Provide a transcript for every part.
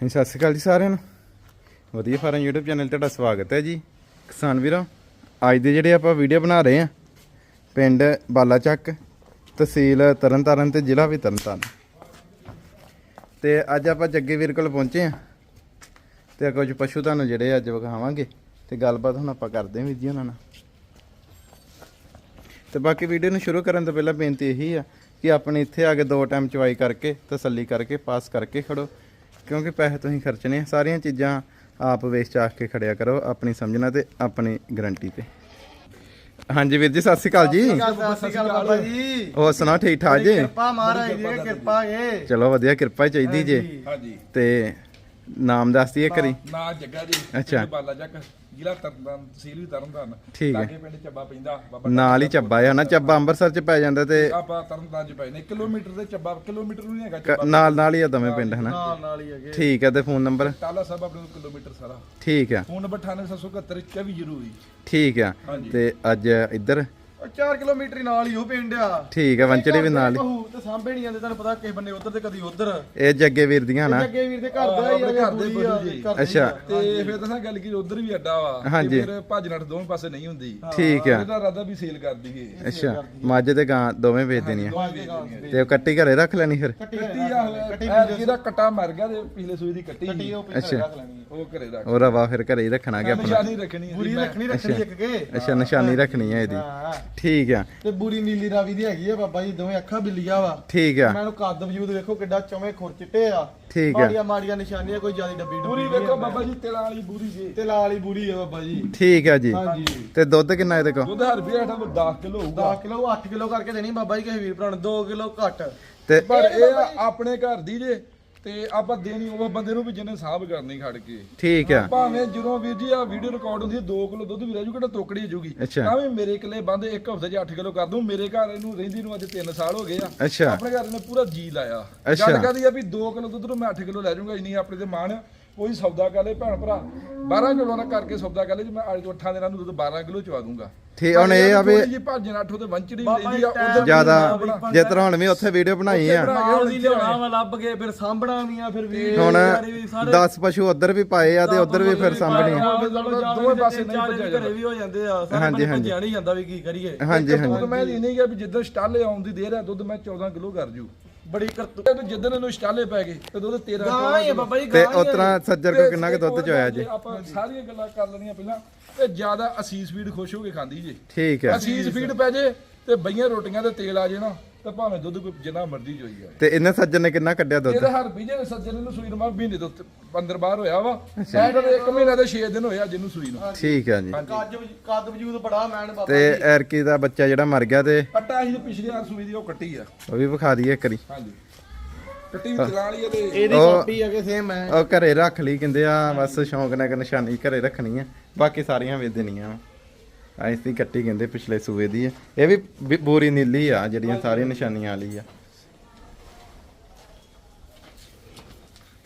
ਹਾਂਜੀ, ਸਤਿ ਸ਼੍ਰੀ ਅਕਾਲ ਜੀ ਸਾਰਿਆਂ ਨੂੰ। ਵਧੀਆ ਫਾਰਮ YouTube ਚੈਨਲ ਤੇ ਤੁਹਾਡਾ ਸਵਾਗਤ ਹੈ ਜੀ। ਕਿਸਾਨ ਵੀਰੋ, ਅੱਜ ਦੇ ਜਿਹੜੇ ਆਪਾਂ ਵੀਡੀਓ ਬਣਾ ਰਹੇ ਆ ਪਿੰਡ ਬਾਲਾਚੱਕ, ਤਹਿਸੀਲ ਤਰਨਤਾਰਨ ਤੇ ਜ਼ਿਲ੍ਹਾ ਵੀ ਤਰਨਤਾਰਨ। ਤੇ ਅੱਜ ਆਪਾਂ ਜੱਗੇ ਵੀਰ ਕੋਲ ਪਹੁੰਚੇ ਆ ਤੇ ਕੁਝ ਪਸ਼ੂ ਤੁਹਾਨੂੰ ਜਿਹੜੇ ਅੱਜ ਵਿਖਾਵਾਂਗੇ ਤੇ ਗੱਲਬਾਤ ਹੁਣ ਆਪਾਂ ਕਰਦੇ ਹਾਂ ਵੀਰ ਜੀ ਉਹਨਾਂ ਨਾਲ। ਤੇ ਬਾਕੀ ਵੀਡੀਓ ਨੂੰ ਸ਼ੁਰੂ ਕਰਨ ਤੋਂ ਪਹਿਲਾਂ ਬੇਨਤੀ ਇਹੀ ਆ ਕਿ ਆਪਣੇ ਇੱਥੇ ਆ ਕੇ ਦੋ ਟਾਈਮ ਚਵਾਈ ਕਰਕੇ, ਤਸੱਲੀ ਕਰਕੇ, ਪਾਸ ਕਰਕੇ ਖੜੋ। ਕਿਉਂਕਿ ਪੈਸੇ ਤੁਸੀਂ ਖਰਚਣੇ ਆ। ਸਾਰੀਆਂ ਚੀਜ਼ਾਂ ਆਪ ਵੇਚ ਚਾਖ ਕੇ ਖੜਿਆ ਕਰੋ ਆਪਣੀ ਸਮਝਣਾ ਤੇ ਆਪਣੀ ਗਾਰੰਟੀ ਤੇ। ਹਾਂਜੀ ਵੀਰ ਜੀ ਸਤਿ ਸ਼੍ਰੀ ਅਕਾਲ ਜੀ। ਸਤਿ ਸ਼੍ਰੀ ਅਕਾਲ ਬਾਬਾ ਜੀ। ਹੋਰ ਸੁਣਾਓ ਠੀਕ ਠਾਕ ਜੀ? ਕਿਰਪਾ ਮਹਾਰਾਜ ਦੀ ਕਿਰਪਾ ਏ ਚਲੋ ਵਧੀਆ ਕਿਰਪਾ ਹੀ ਚਾਹੀਦੀ ਜੇ। ਹਾਂਜੀ। ਤੇ ਨਾਮ ਦੱਸ ਦਈਏ ਕਰੀ ਨਾ ਜੱਗਾ ਜੀ ਅੱਛਾ। ਪਿੰਡ ਬਾਲਾ ਚੱਕ ਜ਼ਿਲ੍ਹਾ ਤਰਨਤਾਰਨ ਤਹਿਸੀਲ ਵੀ ਤਰਨਤਾਰਨ। ਠੀਕ ਹੈ। ਲਾਗੇ ਪਿੰਡ ਚੱਬਾ ਪੈਂਦਾ ਬਾਬਾ ਨਾਲ ਹੀ ਚੱਬਾ ਆ ਨਾ ਚੱਬਾ ਅੰਮ੍ਰਿਤਸਰ ਚ ਪੈ ਜਾਂਦਾ ਤੇ ਆਪਾਂ ਤਰਨਤਾਰਨ ਚ ਪਏ ਨੇ। ਕਿਲੋਮੀਟਰ ਦੇ ਚੱਬਾ ਕਿਲੋਮੀਟਰ ਨਹੀਂ ਹੈਗਾ ਕ- ਚੱਬਾ ਨਾਲ ਨਾਲ ਹੀ ਆ ਦਵੇਂ ਪਿੰਡ ਹਨਾ? ਨਾਲ ਨਾਲ ਹੀ ਹੈਗੇ। ਠੀਕ ਹੈ ਤੇ ਫੋਨ ਨੰਬਰ? ਟਾਲਾ ਸਾਹਿਬ ਆਪਣੇ ਕੋਲ ਕਿਲੋਮੀਟਰ ਸਾਰਾ। ਠੀਕ ਆ ਫੋਨ ਨੰਬਰ 9871 24 ਠੀਕ ਆ ਹਾਂਜੀ। ਤੇ ਅੱਜ ਇੱਧਰ 4 ਕਿਲੋਮੀਟਰ ਹੀ ਨਾਲ ਹੀ ਉਹ ਪਿੰਡ ਆ। ਠੀਕ ਆ ਵੰਚੜੀ ਵੀ ਨਾਲ ਹੀ। ਬਹੂ ਤੇ ਸਾਂਭੇ ਨਹੀਂ ਜਾਂਦੇ ਤੁਹਾਨੂੰ ਪਤਾ ਕਿਸੇ ਬੰਨੇ ਉਧਰ ਤੇ ਕਦੀ ਉਧਰ। ਇਹ ਜੱਗੇ ਵੀਰ ਦੀਆਂ ਨਾ। ਅੱਗੇ ਵੀਰ ਦੇ ਘਰ ਦਾ ਹੀ ਆ ਘਰ ਦੇ ਜੀ। ਘਰ ਦੀ ਅੱਛਾ। ਤੇ ਫਿਰ ਦੱਸਾਂ ਗੱਲ ਕੀ ਉਧਰ ਵੀ ਅੱਡਾ ਵਾ। ਫਿਰ ਭੱਜ ਨੱਠ ਦੋਵੇਂ ਪਾਸੇ ਨਹੀਂ ਹੁੰਦੀ। ਠੀਕ ਆ। ਇਹਦਾ ਰਾਦਾ ਵੀ ਸੇਲ ਕਰ ਦਈਏ। ਅੱਛਾ। ਮੱਝ ਤੇ ਗਾਂ ਦੋਵੇਂ ਵੇਚ ਦੇਣੀਆਂ। ਤੇ ਉਹ ਕੱਟੀ ਘਰੇ ਰੱਖ ਲੈਣੀ ਫਿਰ? ਕੱਟੀ ਕੱਟੀ ਆ ਹੋਇਆ ਇਹਦਾ ਕਟਾ ਮਰ ਗਿਆ ਤੇ ਪਿਛਲੇ ਸੂਈ ਦੀ ਕੱਟੀ। ਕੱਟੀ ਸੀ। ਉਹ ਪਿੱਛੇ ਅੱਛਾ। ਉਹ ਘਰੇ ਰੱਖ ਉਹ ਰਵਾ ਫਿਰ ਘਰੇ ਹੀ ਰੱਖਣਾ ਕਿ ਆਪਣਾ। ਨਿਸ਼ਾਨੀ ਰੱਖਣੀ ਬੁਰੀ ਰੱਖਣੀ ਰੱਖਣੀ ਇੱਕ ਕੇ। ਅੱਛਾ ਨਿਸ਼ਾਨੀ ਰੱਖਣੀ ਹੈ ਇਹਦੀ। ਹਾਂ। ਠੀਕ ਆ। ਤੇ ਬੁਰੀ ਨੀਲੀ ਰਾਵੀ ਦੀ ਹੈਗੀ ਆ ਬਾਬਾ ਜੀ ਦੋਵੇਂ ਅੱਖਾਂ ਬਿੱਲੀਆਂ ਵਾ। ਠੀਕ ਆ। ਮੈਨੂੰ ਕੱਦ ਵਜੂਦ ਵੇਖੋ ਕਿੱਡਾ ਚੌਵੇਂ ਖੁਰ ਚਿੱਟੇ ਆ। ਠੀਕ ਆ। ਮਾੜੀਆਂ ਮਾੜੀਆਂ ਨਿਸ਼ਾਨੀਆਂ ਕੋਈ ਜ਼ਿਆਦਾ ਡੱਬੀ ਪੂਰੀ ਡੁੱਬੀ ਵੇਖੋ ਬਾਬਾ ਜੀ ਤੇਲਾਂ ਵਾਲੀ ਬੂਰੀ ਜੀ। ਤੇ ਲਾਲ ਹੀ ਬੁਰੀ ਆ ਬਾਬਾ ਜੀ। ਠੀਕ ਆ ਜੀ। ਹਾਂਜੀ। ਤੇ ਦੁੱਧ ਕਿੰਨਾ ਇਹਦੇ ਕੋਲ? ਉਹਦਾ ਰੁਪਿਆ ਹੈਠਾ 10 ਕਿਲੋ ਹੋਊਗਾ। 10 ਕਿਲੋ 8 ਕਿਲੋ ਕਰਕੇ ਦੇਣੀ ਬਾਬਾ ਜੀ ਕਿਸੇ ਵੀਰ ਭਰਾ ਨੂੰ 2 ਕਿਲੋ ਘੱਟ। ਤੇ ਪਰ ਇਹ ਆਪਣੇ ਘਰ ਦੀ ਜੇ ਤੇ ਆਪਾਂ ਦੇਣੀ ਉਹ ਬੰਦੇ ਨੂੰ ਵੀ ਜਿਹਨੇ ਸਾਹਬ ਕਰਨੀ ਖੜ ਕੇ। ਠੀਕ ਆ। ਭਾਵੇਂ ਜਦੋਂ ਵੀਰ ਜੀ ਆ ਵੀਡੀਓ ਰਿਕਾਰਡ ਹੁੰਦੀ ਹੈ 2 ਕਿਲੋ ਦੁੱਧ ਵੀ ਰਹਿ ਜੂ ਕਿਹੜਾ ਤੋਕੜੀ ਜੂਗੀ। ਤਾਂ ਵੀ ਮੇਰੇ ਕਿਲੇ ਬੰਦੇ ਇੱਕ ਹਫ਼ਤੇ 'ਚ 8 ਕਿਲੋ ਕਰ ਦੂੰ। ਮੇਰੇ ਘਰ ਇਹਨੂੰ ਰਹਿੰਦੀ ਨੂੰ ਅੱਜ 3 ਸਾਲ ਹੋ ਗਏ ਆ। ਆਪਣੇ ਘਰ ਨੇ ਪੂਰਾ ਜੀ ਲਾਇਆ। ਗੱਲ ਕਰਦੀ ਆ ਵੀ 2 ਕਿਲੋ ਦੁੱਧ ਨੂੰ ਮੈਂ 8 ਕਿਲੋ ਲੈ ਜਾਊਂਗਾ ਇੰਨੀ ਆਪਣੇ ਤੇ ਮਾਣ ਆ। ਕੋਈ ਸੌਦਾ ਕਰ ਲੈ ਭੈਣ ਭਰਾ। 12 ਕਿਲੋ ਨਾਲ ਕਰਕੇ ਸੌਦਾ ਕਰ ਲੈ ਜੀ ਮੈਂ ਅੱਜ ਤੋਂ 8 ਦਿਨਾਂ ਨੂੰ ਦੁੱਧ 12 ਕਿਲੋ ਚਵਾ ਦੂੰਗਾ। ਠੀਕ ਹੁਣ ਇਹ ਆ ਵੀ ਜੀ ਭੱਜ ਨੱਠੋ ਤੇ ਵੰਚੜੀ ਲੈਂਦੀ ਆ ਜੀ ਉਧਰ ਜ਼ਿਆਦਾ ਜਿਸ ਤਰ੍ਹਾਂ ਹੁਣ ਵੀ ਉੱਥੇ ਵੀਡੀਓ ਬਣਾਈ ਆ। ਨਾਲ ਦੀ ਲਿਆਉਣਾ ਵਾ ਲੱਭ ਕੇ ਫਿਰ ਸਾਂਭਣਾ ਵੀ ਆ ਫਿਰ ਵੀ ਹੁਣ 10 ਪਸ਼ੂ ਉਧਰ ਵੀ ਪਾਏ ਆ ਤੇ ਉਧਰ ਵੀ ਫਿਰ ਸਾਂਭਣੇ ਆ। ਦੋਵੇਂ ਪਾਸੇ ਨਹੀਂ ਭੱਜਿਆ ਘਰੇ ਵੀ ਹੋ ਜਾਂਦੇ ਆ ਹਾਂਜੀ, ਹਾਂਜੀ। ਨਹੀਂ ਜਾਂਦਾ ਵੀ ਕੀ ਕਰੀਏ। ਹਾਂਜੀ ਦੁੱਧ ਹਾਂਜੀ। ਮੈਂ ਇਹ ਨਹੀਂ ਗਿਆ ਵੀ ਜਿੱਦਾਂ ਸਟਾਲੇ ਆਉਣ ਦੀ ਦੇਰ ਹੈ ਦੁੱਧ ਮੈਂ 14 ਕਿਲੋ ਕਰ ਜੂ। ਬੜੀ ਕਰਤੂ ਤੇ ਜਿੱਦਣ ਇਹਨੂੰ ਸਟਾਲੇ ਪੈ ਗਏ ਤੇ ਦੁੱਧ 13 ਗਾਂ ਹੀ ਆ ਬਾਬਾ ਜੀ ਤੇ ਗਾਂ ਹੀ ਉਸ ਆ। ਤਰ੍ਹਾਂ ਸੱਜਰ ਕੋ ਕਿੰਨਾ ਕੁ ਦੁੱਧ ਚ ਹੋਇਆ ਜੀ? ਆਪਾਂ ਸਾਰੀਆਂ ਗੱਲਾਂ ਕਰ ਲੈਣੀਆਂ ਪਹਿਲਾਂ ਤੇ ਜ਼ਿਆਦਾ ਅਸੀਸ ਫੀਡ ਖੁਸ਼ ਹੋ ਕੇ ਖਾਂਦੀ ਜੇ। ਠੀਕ ਆ ਅਸੀਸ ਫੀਡ ਪੈ ਜੇ ਤੇ ਬਈਆਂ ਰੋਟੀਆਂ ਤੇ ਤੇਲ ਆ ਜੇ ਨਾ। ਤੇ ਭਾਵੇਂ ਦੁੱਧ ਕੋਈ ਜਿੰਨਾ ਮਰਜ਼ੀ ਚੋਈ ਜਾਏ ਤੇ ਇਹਨੇ ਸੱਜਰ ਨੇ ਕਿੰਨਾ ਕੱਢਿਆ ਦੁੱਧ? ਇਹਦੇ ਹਰ ਬੀਜੇ ਨੇ ਸੱਜਣ ਨੂੰ ਸੂਈ ਨੂੰ ਮੈਂ ਮਹੀਨੇ ਤੋਂ ਅੰਦਰ ਬਾਹਰ ਹੋਇਆ ਵਾ। ਐ ਤਾਂ ਇੱਕ ਮਹੀਨੇ ਦੇ 6 ਦਿਨ ਹੋਇਆ ਜਿਹਨੂੰ ਸੂਈ ਨੂੰ। ਠੀਕ ਆ ਜੀ। ਕੱਦ ਵਜ- ਕੱਦ ਵਜੂਦ ਬੜਾ ਮੈਨ ਬਾਬਾ ਤੇ ਐਰਕੀ ਦਾ ਬੱਚਾ ਜਿਹੜਾ ਮਰ ਗਿਆ ਤੇ ਕੱਟਾ ਸੀ ਪਿਛਲੀ ਵਾਰ ਸੂਈ ਦੀ ਉਹ ਕੱਟੀ ਆ। ਉਹ ਵੀ ਵਿਖਾ ਦਈਏ ਇੱਕ ਵਾਰੀ। ਹਾਂਜੀ। ਕੱਟੀ ਵੀ ਚਲਾ ਲਈ ਇਹਦੇ। ਇਹਦੀ ਉਹ- ਕਾਪੀ ਆ ਕਿ ਸੇਮ ਮੈਂ ਉਹ ਘਰੇ ਰੱਖ ਲਈ ਕਹਿੰਦੇ ਆ ਬਸ ਸ਼ੌਂਕ ਨਾਲ ਇੱਕ ਨਿਸ਼ਾਨੀ ਘਰੇ ਰੱਖਣੀ ਆ। ਬਾਕੀ ਸਾਰੀਆਂ ਵੇਚ ਦੇਣੀਆਂ ਵਾ। ਐਸ ਦੀ ਕੱਟੀ ਕਹਿੰਦੇ ਪਿਛਲੇ ਸੂਏ ਦੀ ਆ। ਇਹ ਵੀ ਬੂਰੀ ਨੀਲੀ ਆ ਜਿਹੜੀਆਂ ਸਾਰੀਆਂ ਨਿਸ਼ਾਨੀਆਂ ਵਾਲੀ ਆ।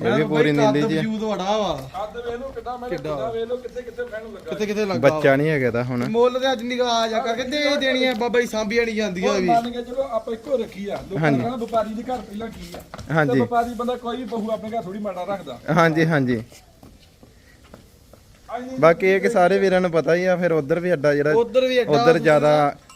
ਇਹ ਵੀ ਬੂਰੀ ਨੀਲੀ ਜੀ ਆ। ਵਜੂਦ ਬੜਾ ਵਾ। ਅੱਧ ਵੇਖ ਲਓ ਕਿੱਦਾਂ ਮੈਂ ਕਿੱਦਾਂ? ਵੇਖ ਲਓ ਕਿੱਥੇ ਕਿੱਥੇ ਲੱਗਾ। ਕਿਤੇ ਕਿਤੇ ਲੱਗਾ ਬੱਚਾ ਨਹੀਂ ਹੈਗਾ ਤਾਂ ਹੁਣ। ਮੁੱਲ ਤੇ ਅੱਜ ਨਿਗਾਹ ਜਾ ਕਰਕੇ ਦੇ ਦੇਣੀ ਆ ਬਾਬਾ ਜੀ ਸਾਂਭੀਆਂ ਨਹੀਂ ਜਾਂਦੀਆਂ ਉਹ ਵੀ। ਮੰਨ ਕੇ ਚਲੋ ਆਪਾਂ ਇੱਕੋ ਰੱਖੀ ਆ। ਲੋਕਾਂ ਹਾਂਜੀ। ਨੇ ਕਹਿਣਾ ਵਪਾਰੀ ਦੇ ਘਰ ਪਹਿਲਾਂ ਕੀ ਆ। ਹਾਂਜੀ। ਤੇ ਵਪਾਰੀ ਬੰਦਾ ਕੋਈ ਵੀ ਬਹੂ ਆਪਣੇ ਘਰ ਥੋੜੀ ਮਾੜਾ ਰੱਖਦਾ। ਹਾਂਜੀ ਹਾਂਜੀ। ਬਾਕੀ ਇਹ ਕਿ ਸਾਰੇ ਵੀਰਾਂ ਨੂੰ ਪਤਾ ਹੀ ਆ ਫਿਰ ਉਧਰ ਵੀ ਅੱਡਾ ਜਿਹੜਾ ਉਧਰ ਵੀ ਅੱਡਾ ਉਧਰ ਜ਼ਿਆਦਾ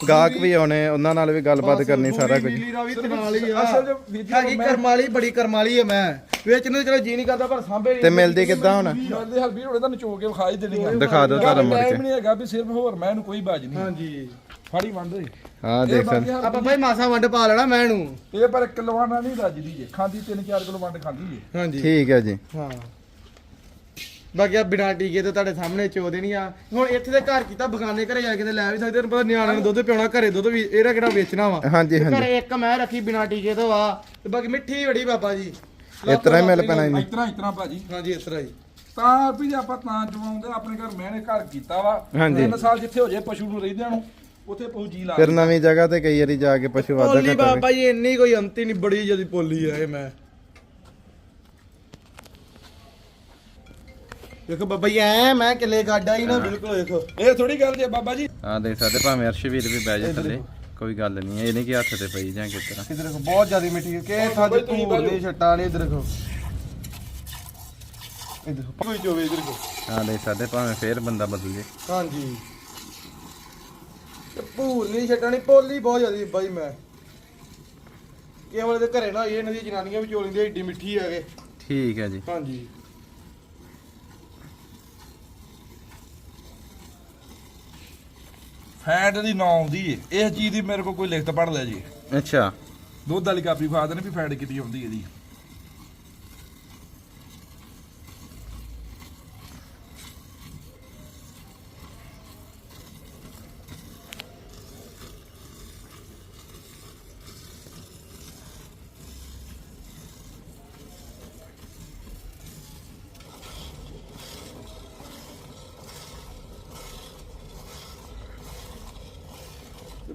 ਗਾਹਕ ਵੀ ਆਉਣੇ ਉਹਨਾਂ ਨਾਲ ਵੀ ਗੱਲਬਾਤ ਕਰਨੀ ਸਾਰਾ ਕੁਝ। ਨੀਲੀ ਰਾਵੀ ਤੇ ਨਾਲ ਹੀ ਆ। ਅਸਲ ਚ ਵੀਰ ਜੀ ਹੈਗੀ ਕਰਮਾਲੀ ਬੜੀ ਕਰਮਾਲੀ ਆ ਮੈਂ। ਵੇਚਣ ਨੂੰ ਚਲੋ ਜੀ ਨਹੀਂ ਕਰਦਾ ਪਰ ਸਾਂਭੇ ਨਹੀਂ ਤੇ ਮਿਲਦੀ ਕਿੱਦਾਂ ਹੁਣ? ਤੁਹਾਨੂੰ ਚੋ ਕੇ ਵਿਖਾ ਹੀ ਦੇਣੀ ਆ। ਦਿਖਾ ਦਿਓ ਤੁਹਾਨੂੰ ਮੁੜ ਕੇ। ਟਾਈਮ ਨਹੀਂ ਹੈਗਾ ਵੀ ਸਿਰਫ ਹੋਰ ਮੈਂ ਇਹਨੂੰ ਕੋਈ ਬਾਜ ਨਹੀਂ। ਹਾਂਜੀ। ਫੜੀ ਵੰਡ ਦੇ। ਹਾਂ ਦੇਖ। ਹਰ ਆਪਾਂ ਭਾਈ ਮਾਸਾ ਵੰਡ ਪਾ ਲੈਣਾ ਮੈਂ ਨੂੰ। ਇਹ ਪਰ ਕਿਲੋਆਣਾ ਨਹੀਂ ਰੱਜਦੀ ਜੇ। ਖਾਂਦੀ 3-4 ਕਿਲੋ ਵੰਡ ਖਾਂਦੀ ਜੇ। ਹਾਂਜੀ। ਠੀਕ ਹੈ ਜੀ। ਹਾਂ। ਬਾਕੀ ਆ ਬਿਨਾ ਟੀਕੇ ਤੇ ਤੁਹਾਡੇ ਸਾਹਮਣੇ ਚੋ ਦੇਣੀ ਆ। ਹੁਣ ਇੱਥੇ ਦੇ ਘਰ ਕੀਤਾ ਬਗਾਨੇ ਘਰੇ ਜਾ ਕੇ ਤੇ ਲੈ ਵੀ ਸਕਦੇ ਤੈਨੂੰ ਪਤਾ ਨਿਆਣਿਆਂ ਨੂੰ ਦੁੱਧ ਪਿਆਉਣਾ ਘਰੇ ਦੁੱਧ ਵੀ ਇਹਦਾ ਕਿਹੜਾ ਵੇਚਣਾ ਵਾ? ਹਾਂਜੀ ਹਾਂਜੀ। ਘਰੇ ਇੱਕ ਮੈਂ ਰੱਖੀ ਬਿਨਾ ਟੀਕੇ ਤੋਂ ਆ ਤੇ ਬਾਕੀ ਮਿੱਠੀ ਬੜੀ ਬਾਬਾ ਜੀ। ਇਸ ਤਰ੍ਹਾਂ ਹੀ ਮਿਲ ਪੈਣਾ ਇਹਨੂੰ। ਇਤਨਾ ਇਤਨਾ ਭਾਜੀ। ਹਾਂਜੀ ਇਸ ਤਰ੍ਹਾਂ ਹੀ। ਤਾਂ ਵੀ ਜੇ ਆਪਾਂ ਤਾਂ ਚਵਾਉਂਦੇ ਆਪਣੇ ਘਰ ਮੈਨੇ ਘਰ ਕੀਤਾ ਵਾ। ਹਾਂਜੀ। ਤਿੰਨ ਸਾਲ ਜਿੱਥੇ ਹੋ ਜੇ ਪਸ਼ੂ ਨੂੰ ਰਹਿੰਦਿਆਂ ਨੂੰ ਉੱਥੇ ਪਹੁ ਜੀ ਲਾ ਫਿਰ ਨਵੀਂ ਜਗ੍ਹਾ ਤੇ ਕਈ ਵਾਰੀ ਜਾ ਕੇ ਪਸ਼ੂ ਵਾਧਾ ਪੋਲੀ ਬਾਬਾ ਜੀ ਇੰਨੀ ਕੋਈ ਅੰਤੀ ਨਹੀਂ ਬੜੀ ਜਦੀ ਪੋਲੀ ਆ ਇਹ ਮੈਂ। ਦੇਖੋ ਬਾਬਾ ਜੀ ਐ ਮੈਂ ਕਿੱਲੇ ਗਾਡਾ ਹੀ ਨਾ ਬਿਲਕੁਲ ਦੇਖੋ ਇਹ ਥੋੜੀ ਗੱਲ ਜੇ ਬਾਬਾ ਜੀ। ਹਾਂ ਦੇਖ ਸਕਦੇ ਭਾਵੇਂ ਅਰਸ਼ਵੀਰ ਵੀ ਬਹਿ ਜਾ ਥੱਲੇ ਕੋਈ ਗੱਲ ਨਹੀਂ ਇਹ ਨਹੀਂ ਕਿ ਹੱਥ ਤੇ ਪਈ ਜਾਂ ਕਿਸ ਤਰ੍ਹਾਂ। ਇਧਰ ਦੇਖੋ ਬਹੁਤ ਜ਼ਿਆਦਾ ਮਿੱਠੀ ਕਿ ਥਾਂ ਤੇ ਧੂੜ ਛੱਟਾਂ ਨੇ ਇਧਰ ਦੇਖੋ। ਇਧਰ ਕੋਈ ਚੋਵੇ ਇਧਰ ਕੋ ਆ ਦੇਖ ਸਕਦੇ ਭਾਵੇਂ ਫੇਰ ਬੰਦਾ ਬਦਲ ਜੇ। ਹਾਂਜੀ। ਤੇ ਭੂਰ ਨਹੀਂ ਛੱਡਣੀ ਪੋਲੀ ਬਹੁਤ ਜ਼ਿਆਦੀ ਬਾਈ ਮੈਂ। ਕੇਵਲ ਦੇ ਘਰੇ ਨਾ ਇਹ ਇਹਨਾਂ ਦੀ ਜਨਾਨੀਆਂ ਵੀ ਚੋਲਿੰਦੀਆਂ ਏਡੀ ਮਿੱਠੀ ਹੈਗੇ ਠੀਕ ਹੈ ਜੀ। ਹਾਂਜੀ। ਫੈਟ ਦੀ 9 ਆਉਂਦੀ ਏ। ਇਸ ਚੀਜ਼ ਦੀ ਮੇਰੇ ਕੋਲ ਕੋਈ ਲਿਖਤ ਪੜ ਲਿਆ ਜੀ। ਅੱਛਾ। ਦੁੱਧ ਵਾਲੀ ਕਾਪੀ ਫਾ ਦੇਣ ਵੀ ਫੈਟ ਕਿੰਨੀ ਆਉਂਦੀ ਇਹਦੀ।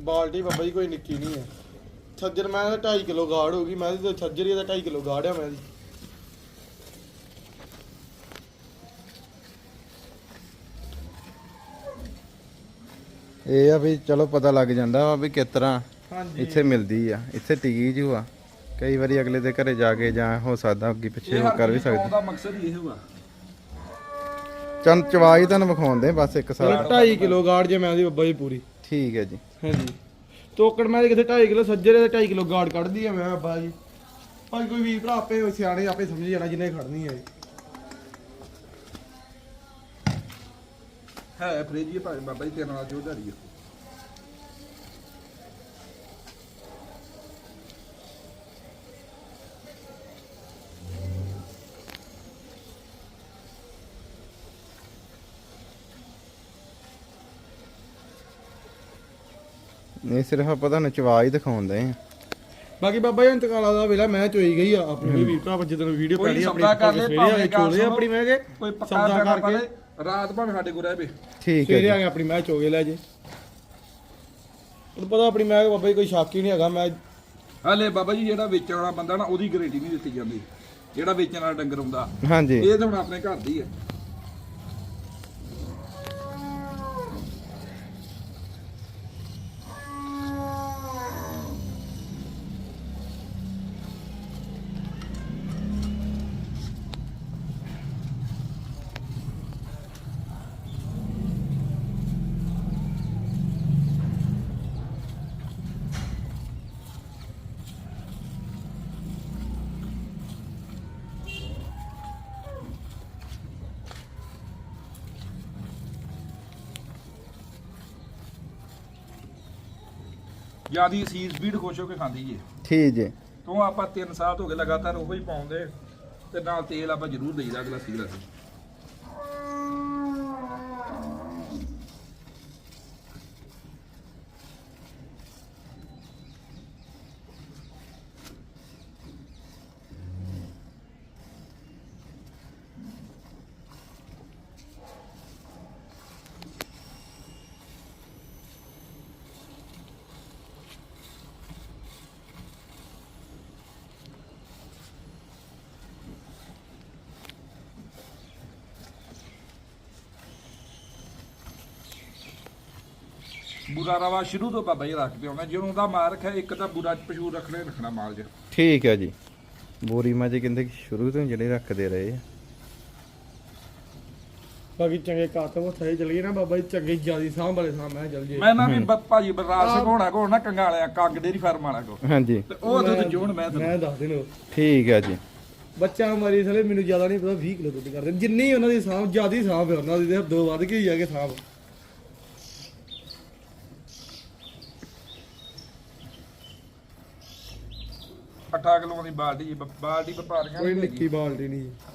ਬਾਲਟੀ ਬਾਬਾ ਜੀ ਕੋਈ ਨਿੱਕੀ ਨਹੀਂ ਹੈ। ਛੱਜਰ ਮੈਂ 2.5 ਕਿਲੋ ਗਾੜ ਹੋ ਗਈ ਮੈਂ ਤੇ ਛੱਜਰ ਹੀ ਦਾ 2.5 ਕਿਲੋ ਗਾੜ ਆ ਮੈਂ ਦੀ ਇਹ ਆ ਵੀ ਚਲੋ ਪਤਾ ਲੱਗ ਜਾਂਦਾ ਵਾ ਵੀ ਕਿਸ ਤਰ੍ਹਾਂ ਇੱਥੇ ਮਿਲਦੀ ਆ ਇੱਥੇ ਟਿਕੀ ਜੂ ਆ। ਕਈ ਵਾਰੀ ਅਗਲੇ ਦੇ ਘਰੇ ਜਾ ਕੇ ਜਾਂ ਹੋ ਸਕਦਾ ਅੱਗੇ ਪਿੱਛੇ ਉਹ ਕਰ ਵੀ ਸਕਦੇ। ਦਾ ਮਕਸਦ ਹੀ ਇਹ ਹੋਆ ਚੰਦ ਚਵਾਈ ਤੁਹਾਨੂੰ ਵਿਖਾਉਂਦੇ ਬਸ ਇੱਕ ਸਾਲ। 2.5 ਕਿਲੋ ਗਾੜ ਜੇ ਮੈਂ ਦੀ ਬਾਬਾ ਜੀ ਪੂਰੀ। ਠੀਕ ਹੈ ਜੀ। ਹਾਂਜੀ। ਤੋਕੜ ਮੈਂ ਕਿਤੇ 2.5 ਕਿਲੋ ਸੱਜਰੇ ਦੇ 2.5 ਕਿਲੋ ਗਾੜ ਕੱਢਦੀ ਆ ਮੈਂ ਬਾਬਾ ਜੀ। ਭਾਈ ਕੋਈ ਵੀਰ ਭਰਾ ਆਪੇ ਸਿਆਣੇ ਆਪੇ ਸਮਝ ਜਾਣਾ ਜਿਹਨੇ ਖੜਨੀ ਹੈ ਹੈ ਫ੍ਰਿਜ ਭਾਵੇਂ ਬਾਬਾ ਜੀ ਤੇਰੇ ਨਾਲ ਜੋਧਾਰੀ ਆ। ਨਹੀਂ ਸਿਰਫ ਆਪਾਂ ਤੁਹਾਨੂੰ ਚਵਾ ਹੀ ਦਿਖਾਉਂਦੇ ਆ ਬਾਕੀ ਬਾਬਾ ਜੀ ਇੰਤਕਾਲਾ ਦਾ ਵੇਲਾ ਮੈਂ ਚੋਈ ਗਈ ਆ ਆਪਣੇ। ਵੀਰ ਭਰਾ ਜਦੋਂ ਵੀਡੀਓ ਕੋਈ ਪੈਣੀ ਆਪਣੀ ਸੌਦਾ ਕਰ ਲੈ, ਭਾਵੇਂ ਚੋਲੇ ਆਪਣੀ ਮੈਂ ਕੇ ਕੋਈ ਪੱਕਾ ਸੌਦਾ ਕਰਕੇ। ਰਾਤ ਭਾਵੇਂ ਸਾਡੇ ਕੋਲ ਰਹਿ ਪਏ ਠੀਕ ਹੈ ਸਵੇਰੇ ਆ ਕੇ ਆਪਣੀ ਮੈਂ ਚੋਗੇ ਲੈ ਜੇ। ਤੁਹਾਨੂੰ ਪਤਾ ਆਪਣੀ ਮੈਂ ਬਾਬਾ ਜੀ ਕੋਈ ਸ਼ੱਕ ਹੀ ਨਹੀਂ ਹੈਗਾ ਮੈਂ ਹਲੇ ਬਾਬਾ ਜੀ ਜਿਹੜਾ ਵੇਚਣ ਵਾਲਾ ਬੰਦਾ ਨਾ ਉਹਦੀ ਗਾਰੰਟੀ ਨਹੀਂ ਦਿੱਤੀ ਜਾਂਦੀ। ਜਿਹੜਾ ਵੇਚਣ ਵਾਲਾ ਡੰਗਰ ਹੁੰਦਾ। ਹਾਂਜੀ। ਇਹ ਤਾਂ ਹੁਣ ਆਪਣੇ ਘਰ ਦੀ ਹੈ। ਜਿਆਦੀ ਸੀ ਸਪੀਡ ਖੁਸ਼ ਹੋ ਕੇ ਖਾਂਦੀ ਏ ਠੀਕ ਜੀ। ਤੋਂ ਆਪਾਂ 3 ਸਾਲ ਹੋ ਗਏ ਲਗਾਤਾਰ ਉਹੋ ਹੀ ਪਾਉਂਦੇ ਤੇ ਨਾਲ ਤੇਲ ਆਪਾਂ ਜ਼ਰੂਰ ਦੇਈਦਾ ਅਗਲਾ ਸੀਲਾ ਸੀ ਬੁਰਾ ਰਵਾ ਸ਼ੁਰੂ ਤੋਂ ਬਾਬਾ ਜੀ ਰੱਖਦੇ ਆਉਣਾ ਜਦੋਂ ਦਾ ਮਾਰ ਰੱਖਿਆ ਇੱਕ ਤਾਂ ਬੁਰਾ ਪਸ਼ੂ ਰੱਖਣਾ ਹੀ ਰੱਖਣਾ ਮਾਲ 'ਚ। ਠੀਕ ਹੈ ਜੀ। ਬੋਰੀ ਮਾਜੇ ਕਹਿੰਦੇ ਕਿ ਸ਼ੁਰੂ ਤੋਂ ਹੀ ਜਿਹੜੇ ਰੱਖਦੇ ਰਹੇ ਆ। ਬਾਕੀ ਚੰਗੇ ਕਾਤਮ ਉੱਥੇ ਚਲ ਗਏ ਨਾ ਬਾਬਾ ਜੀ ਚੰਗੇ ਜਿਆਦੀ ਸਾਂਭ ਵਾਲੇ ਸਾਂਭ ਮੈਂ ਚੱਲ ਜੇ। ਮੈਂ ਨਾ ਵੀ ਬ- ਭਾਜੀ ਬਰਾਸ ਘੋੜਾ ਕੋਲ ਨਾ ਕੰਗਾ ਵਾਲਿਆ ਕੱਗ ਡੇਰੀ ਫਾਰਮ ਵਾਲਾ ਕੋ। ਹਾਂਜੀ। ਤੇ ਉਹ ਦੁੱਧ ਚੋਣ ਮੈਂ ਤੈਨੂੰ ਮੈਂ ਦੱਸ ਦੇਣ ਠੀਕ ਹੈ ਜੀ। ਬੱਚਾ ਮਰੀ ਥਲੇ ਮੈਨੂੰ ਜ਼ਿਆਦਾ ਨਹੀਂ ਪਤਾ 20 ਕਿਲੋ ਦੁੱਧ ਕਰਦੇ ਜਿੰਨੀ ਉਹਨਾਂ ਦੀ ਸਾਂਭ ਜਿਆਦੀ ਸਾਂਭ ਹੈ ਉਹਨਾਂ ਦੀ ਤੇ ਦੋ ਵੱਧ ਕੇ ਹੀ ਆ ਕੇ ਸਾਂਭ। 8 ਕਿਲੋ ਦੀ ਬਾਲਟੀ ਜੀ, ਬ- ਬਾਲਟੀ ਵਪਾਰੀਆਂ ਕੋਈ ਨਿੱਕੀ ਬਾਲਟੀ ਨਹੀਂ।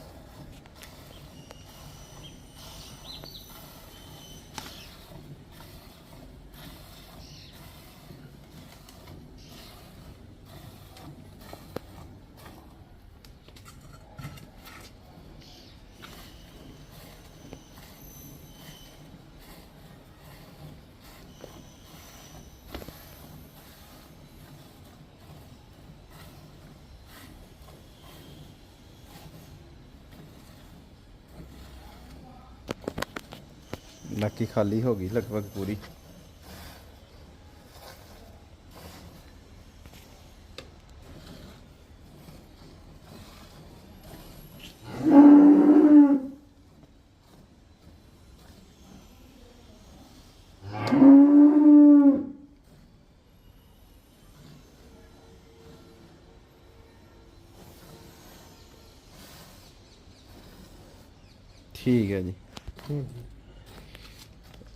ਬਾਕੀ ਖਾਲੀ ਹੋ ਗਈ ਲਗਭਗ ਪੂਰੀ। ਠੀਕ ਹੈ ਜੀ।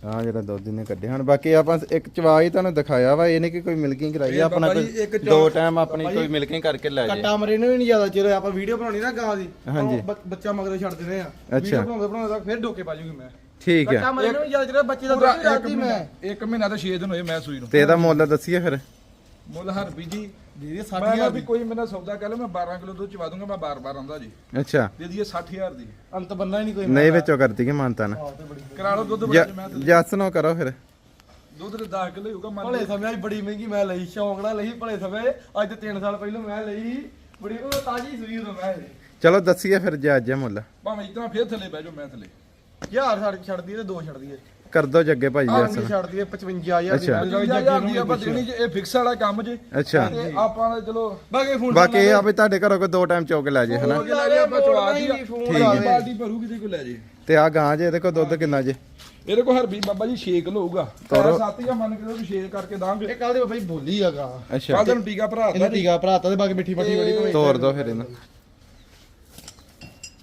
ਆ ਜਿਹੜਾ ਦੁੱਧ ਇਹਨੇ ਕੱਢਿਆ ਹੁਣ ਬਾਕੀ ਆਪਾਂ ਇੱਕ ਚਵਾ ਹੀ ਤੁਹਾਨੂੰ ਦਿਖਾਇਆ ਵਾ ਇਹ ਨਹੀਂ ਕਿ ਕੋਈ ਮਿਲਕਿੰਗ ਕਰਾਈ ਆ, ਆਪਣਾ ਕੋਈ ਦੋ ਟਾਈਮ ਆਪਣੀ ਕੋਈ ਮਿਲਕਿੰਗ ਕਰਕੇ ਲੈ ਜੇ ਕੱਟਾ ਮਰੇ ਨੂੰ ਵੀ ਨਹੀਂ ਜ਼ਿਆਦਾ ਚਿਰ ਆਪਾਂ ਵੀਡੀਓ ਬਣਾਉਣੀ ਨਾ ਗਾਂ ਦੀ। ਹਾਂਜੀ। ਬੱਚਾ ਮਗਰ ਛੱਡ ਦਿੰਦੇ ਆ। ਅੱਛਾ। ਵੀਡੀਓ ਬਣਾਉਂਦੇ ਬਣਾਉਂਦੇ ਤੱਕ ਫਿਰ ਡੋਕੇ ਪਾ ਜੂਗੀ ਮੈਂ। ਠੀਕ ਕੱਟਾ ਹੈ ਮਰੇ ਨੂੰ ਵੀ ਜ਼ਿਆਦਾ ਚਿਰ ਬੱਚੇ ਦਾ ਦੁੱਧ ਇੱਕ ਰਾਤੀ ਮੈਂ। ਮਹੀਨਾ ਇੱਕ ਮਹੀਨਾ ਤੇ 6 ਦਿਨ ਹੋਏ ਮੈਂ ਸੂਈ ਨੂੰ। ਤੇ ਇਹਦਾ ਮੁੱਲ ਦੱਸੀਏ ਫਿਰ। ਮੁੱਲ ਹਰਪੀ ਜੀ ਦੀਦੀ ਮੈਂ 60000 ਕਿਹਾ ਦੀ ਵੀ ਕੋਈ ਮੇਰਾ ਸੌਦਾ ਕਰ ਲਓ ਮੈਂ 12 ਕਿਲੋ ਦੁੱਧ ਚਵਾ ਦੂੰਗਾ ਮੈਂ ਬਾਰ-ਬਾਰ ਆਉਂਦਾ ਜੀ। ਅੱਛਾ। ਦੇ ਦਈਏ 60000 ਦੀ। ਅੰਤ ਬੰਨਾ ਹੀ ਨਹੀਂ ਕੋਈ ਨਹੀਂ ਵਿੱਚੋਂ ਕਰਦੀ ਕਿ ਮਾਨਤਾ ਨਾ। ਹਾਂ ਤੇ ਬੜੀ ਕਰਾ ਲਓ ਦੁੱਧ ਬੜਾ ਮੈਂ ਤੇ- ਜੱਸ ਨੋ ਕਰੋ ਫਿਰ। ਦੁੱਧ ਦੇ 10 ਕਿਲੋ ਹੋਊਗਾ ਮੰਨ ਭਲੇ ਲਓ। ਸਮੇਂ 'ਚ ਬੜੀ ਮਹਿੰਗੀ ਮੈਂ ਲਈ ਸ਼ੌਂਕ ਨਾਲ ਲਈ ਭਲੇ ਸਮੇਂ ਅੱਜ 3 ਸਾਲ ਪਹਿਲਾਂ ਮੈਂ ਲਈ ਬੜੀ ਉਹ ਤਾਜੀ ਸੂਈ ਉਦੋਂ ਮੈਂ ਲਈ। ਚਲੋ ਦੱਸੀਏ ਫਿਰ ਜਾਇਜ਼ ਜਿਹਾ ਮੁੱਲ। ਭਾਵੇਂ ਇਤਨਾ ਫੇਰ ਥੱਲੇ ਬਹਿ ਜਾਓ ਮੈਂ ਥੱਲੇ। ਯਾਰ ਛੱਡ ਛੱਡਦੀ ਤੇ ਦੋ ਛੱਡਦੀ ਏ ਕਰ ਦੋ ਜੱਗੇ ਭਾਈ ਆਹ ਨਹੀਂ ਛੱਡਦੀ ਏ 55000 ਦੀ ਅੱਛਾ। ਜੱਗੇ ਨੂੰ ਦੀ ਆਪਾਂ ਦੇਣੀ ਜੇ ਇਹ ਫਿਕਸ ਵਾਲਾ ਕੰਮ ਜੇ। ਅੱਛਾ। ਤੇ ਆਪਾਂ ਦਾ ਚਲੋ ਬਾਕੀ ਫੋਨ ਬਾਕੀ ਇਹ ਆ ਵੀ ਤੁਹਾਡੇ ਘਰੋਂ ਕੋਈ ਦੋ ਟਾਈਮ ਚੌਕ ਲੈ ਜੇ ਹਨਾ? ਹੋ ਕੇ ਲੈ ਜੇ ਆਪਾਂ ਚਵਾ ਦੀ ਨਹੀਂ, ਫੋਨ ਠੀਕ ਲਾਵੇ। ਬਾਲਟੀ ਭਰੂ ਕਿਤੇ ਕੋ ਲੈ ਜੇ। ਤੇ ਆ ਗਾਂ ਜੇ ਇਹਦੇ ਕੋਲ ਦੁੱਧ ਕਿੰਨਾ ਜੇ? ਇਹਦੇ ਕੋ ਹਰਬੀ ਬਾਬਾ ਜੀ 6 ਕਿਲੋ ਹੋਊਗਾ। ਤੋਰੋ। ਸੱਤ ਜਾਂ ਮੰਨ ਕੇ ਵੀ 6 ਕਰਕੇ ਦਾਂਗੇ। ਇਹ ਕੱਲ ਦੇ ਬਾਬਾ ਜੀ ਬੋਲੀ ਹੈਗਾ। ਅੱਛਾ। ਕੱਲ ਤੈਨੂੰ ਟੀਕਾ ਭਰਾ ਇਹਨੇ ਜੀ। ਟੀਕਾ ਭਰਾਤਾ ਤੇ ਬਾਕੀ ਮਿੱਠੀ ਪੱਠੀ ਬੜੀ ਭਵੇਂ ਤੋਰ ਦੋ ਫਿਰ ਇਹਨੂੰ।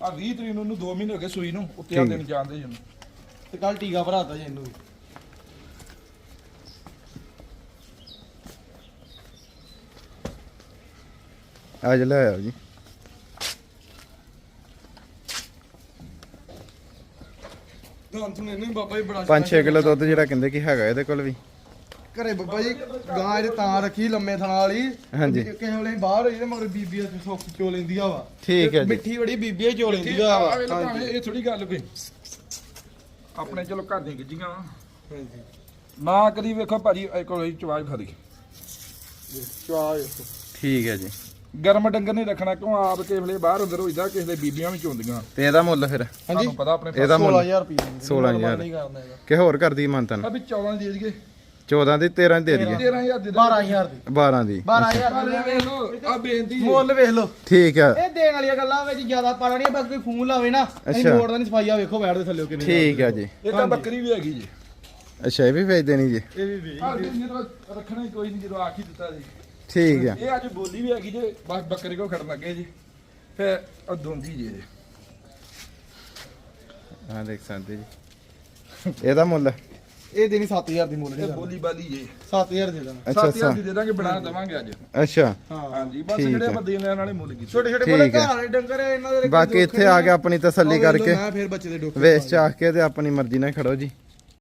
ਆ 20 ਤਰੀਕ ਨੂੰ ਇਹਨੂੰ 2 ਮਹੀਨੇ ਹੋ ਗਏ ਸੂਈ ਨੂੰ ਉੱਤੇ ਆ। ਦਿਨ ਜਾਂਦੇ ਜੀ ਇਹਨੂੰ। ਤੇ ਕੱਲ ਟੀਕਾ ਭਰਾਤਾ ਜੀ ਇਹਨੂੰ ਵੀ। ਅੱਜ ਲੈ ਆਓ ਜੀ। ਤੋਂ ਇਹਨੂੰ ਵੀ ਬਾਬਾ ਜੀ ਬੜਾ 5-6 ਕਿਲੋ ਦੁੱਧ ਜਿਹੜਾ ਕਹਿੰਦੇ ਕਿ ਹੈਗਾ ਇਹਦੇ ਕੋਲ ਵੀ। ਘਰੇ ਬੱਬਾ ਜੀ ਗਾਂ ਇਹਦੇ ਤਾਂ ਰੱਖੀ ਲੰਮੇ ਥਾਂ ਵਾਲੀ। ਹਾਂਜੀ। ਕਿਸੇ ਵੇਲੇ ਬਾਹਰ ਹੋਈ ਤੇ ਮਗਰ ਬੀਬੀ ਸੁੱਖ ਚੋ ਲੈਂਦੀ ਆ ਵਾ। ਠੀਕ ਹੈ ਜੀ। ਮਿੱਠੀ ਬੜੀ ਬੀਬੀ ਚੋ ਲੈਂਦੀ ਆ ਵਾ। ਆ ਇਹ ਥੋੜੀ ਗੱਲ ਕੋਈ। ਆਪਣੇ ਚਲੋ ਘਰ ਦੀਆਂ ਗਿੱਜੀਆਂ ਵਾਂ। ਹਾਂਜੀ। ਨਾ ਕਦੀ ਵੇਖੋ ਭਾਜੀ ਇੱਕ ਕੋਈ ਚਵਾਜ ਖਾਦੀ ਚਵਾ ਠੀਕ ਹੈ ਜੀ। ਗਰਮ ਡੰਗਰ ਨਹੀਂ ਰੱਖਣਾ ਕਿਉਂ ਆਪ ਕਿਸੇ ਵੇਲੇ ਬਾਹਰ ਅੰਦਰ ਹੋਈਦਾ ਕਿਸੇ ਦੇ ਬੀਬੀਆਂ ਵੀ ਚੋਂਦੀਆਂ ਤੇ ਇਹਦਾ ਮੁੱਲ ਫਿਰ? ਤੁਹਾਨੂੰ ਪਤਾ ਆਪਣੇ ਇਹਦਾ ਮੁੱਲ। 16000 ਰੁਪਏ 16,000 ਨਹੀਂ ਕਰਨਾ ਇਹਦਾ। ਕਿ ਹੋਰ ਕਰਦੀ ਮੰਤਨ ਅਭੀ 14 ਦੇ ਦਈਏ। 14 ਦੀ 13 ਦੀ ਦੇ ਦਈਏ। 13000 ਦੇ 12000 ਦੀ। 12 ਦੀ। 12000 ਦੇ। ਵੇਖ ਲਓ ਆ ਬੇਨਤੀ। ਮੁੱਲ ਵੇਖ ਲਓ। ਠੀਕ ਹੈ ਇਹ ਦੇਣ ਵਾਲੀਆਂ ਗੱਲਾਂ ਵਿੱਚ ਜ਼ਿਆਦਾ ਪਾਣਾ ਨਹੀਂ ਬਾਕੀ ਕੋਈ ਫੋਨ ਲਾਵੇ ਨਾ ਅਸੀਂ ਅੱਛਾ। ਮੋੜਦਾ ਨਹੀਂ ਸਫਾਈਆ ਵੇਖੋ ਬੈਠ ਦੇ ਥੱਲੇ ਕਿੰਨੇ ਠੀਕ ਹੈ ਜੀ। ਇੱਕ ਤਾਂ ਬੱਕਰੀ ਵੀ ਹੈਗੀ ਜੀ। ਅੱਛਾ ਇਹ ਵੀ ਵੇਚ ਦੇਣੀ ਜੀ। ਇਹ ਵੀ ਆ ਜਦੋਂ ਰੱਖਣਾ ਹੀ ਕੋਈ ਨਹੀਂ ਜਦੋਂ ਆਖ ਹੀ ਦਿੱਤਾ ਜੀ। ਠੀਕ ਹੈ ਇਹ ਅੱਜ ਬੋਲੀ ਵੀ ਹੈਗੀ ਜੇ ਬਸ ਬੱਕਰੀ ਕੋ ਖੜਨ ਲੱਗੇ ਜੀ। ਫਿਰ ਉਹ ਦੋਂਦੀ ਜੀ ਇਹ। ਹਾਂ ਦੇਖ ਸਕਦੇ ਜੀ। ਇਹਦਾ ਮੁੱਲ। ਇਹ ਦੇਣੀ 7000 ਦੀ ਮੁੱਲ ਇਹ ਨਹੀਂ ਬੋਲੀ ਬਾਲੀ ਜੀ 7000 ਦੇ ਦੇਣਾ। ਅੱਛਾ 7000 ਅੱਛਾ। ਦੀ ਦੇ ਦਾਂਗੇ ਬਣਾ ਦੇਵਾਂਗੇ ਅੱਜ। ਅੱਛਾ। ਹਾਂ। ਹਾਂਜੀ ਬਸ ਠੀਕ ਜਿਹੜੇ। ਆਪਾਂ ਦੇਣ ਲੈਣ ਵਾਲੇ ਮੁੱਲ ਕੀਤੇ। ਛੋਟੇ ਛੋਟੇ ਬੋਲੇ। ਘਰ ਵਾਲੇ ਡੰਗਰ ਆ, ਇਹਨਾਂ ਦੇ ਬਾਕੀ ਇੱਥੇ ਆ ਕੇ ਆਪਣੀ ਤਸੱਲੀ ਕਰਕੇ। ਮੈਂ ਫਿਰ ਬੱਚੇ ਦੇ ਡੋਕੇ ਵੇਚ ਚਾਹ ਕੇ ਤੇ ਆਪਣੀ ਮਰਜ਼ੀ ਨਾਲ ਖੜੋ ਜੀ।